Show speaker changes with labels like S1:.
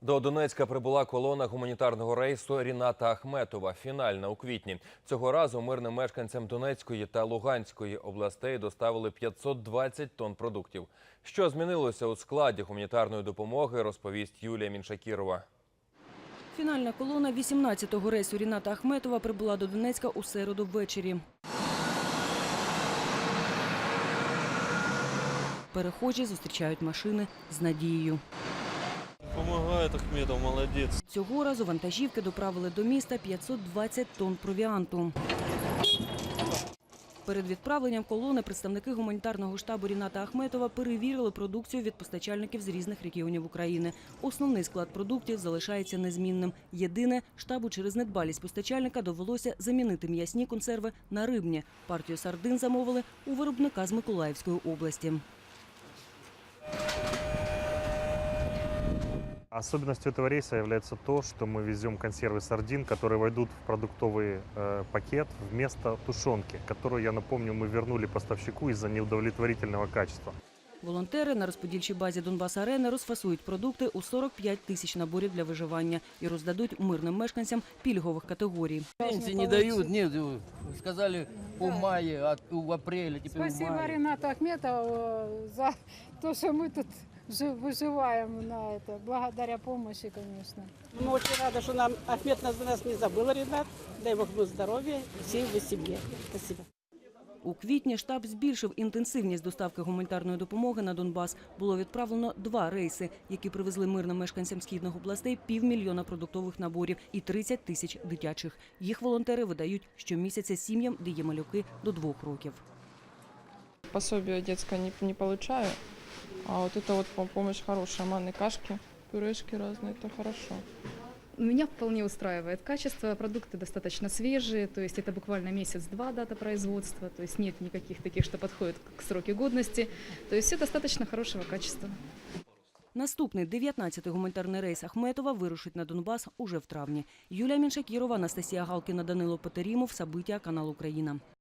S1: До Донецька прибула колона гуманітарного рейсу Ріната Ахметова. Фінальна у квітні. Цього разу мирним мешканцям Донецької та Луганської областей доставили 520 тонн продуктів. Що змінилося у складі гуманітарної допомоги, розповість Юлія Міншакірова.
S2: Фінальна колона 18-го рейсу Ріната Ахметова прибула до Донецька у середу ввечері. Перехожі зустрічають машини з надією.
S3: Помогает Ахмедов, молодец.
S2: Цього разу вантажівки доправили до міста 520 тонн провіанту. Перед відправленням колони представники гуманітарного штабу Ріната Ахметова перевірили продукцію від постачальників з різних регіонів України. Основний склад продуктів залишається незмінним. Єдине, штабу через недбалість постачальника довелося замінити м'ясні консерви на рибні. Партію сардин замовили у виробника з Миколаївської області.
S4: Особенностью этого рейса является то, что мы везем консервы сардин, которые войдут в продуктовый э, пакет вместо тушенки, которую, я напомню, мы вернули поставщику из-за неудовлетворительного качества.
S2: Волонтери на розподільчій базі Донбас Арени розфасують продукти у 45 тисяч наборів для виживання і роздадуть мирним мешканцям пільгових категорій.
S5: Пенсии не дают, нет, э, сказали в мае, а в апреле, теперь в
S6: Спасибо
S5: мае.
S6: Ренату Ахметову за то, что мы тут жи- выживаем на это, благодаря помощи, конечно.
S7: Мы очень рады, что нам Ахмед нас, нас не забыл, Ренат. Дай Бог ему здоровья, всей его семье. Спасибо.
S2: У квітні штаб збільшив інтенсивність доставки гуманітарної допомоги на Донбас. Було відправлено два рейси, які привезли мирним мешканцям східних областей півмільйона продуктових наборів і 30 тисяч дитячих. Їх волонтери видають щомісяця сім'ям, де є малюки до двох років.
S8: пособие детское не, не получаю, а вот это вот по- помощь хорошая, манной кашки, пюрешки разные, это хорошо.
S9: Меня вполне устраивает качество, продукты достаточно свежие, то есть это буквально месяц-два дата производства, то есть нет никаких таких, что подходят к сроки годности, то есть все достаточно хорошего качества.
S2: Наступний 19-й гуманітарний рейс Ахметова вирушить на Донбас уже в травні. Юлія Міншакірова, Анастасія Галкіна, Данило Петерімов, Сабиття, канал Україна.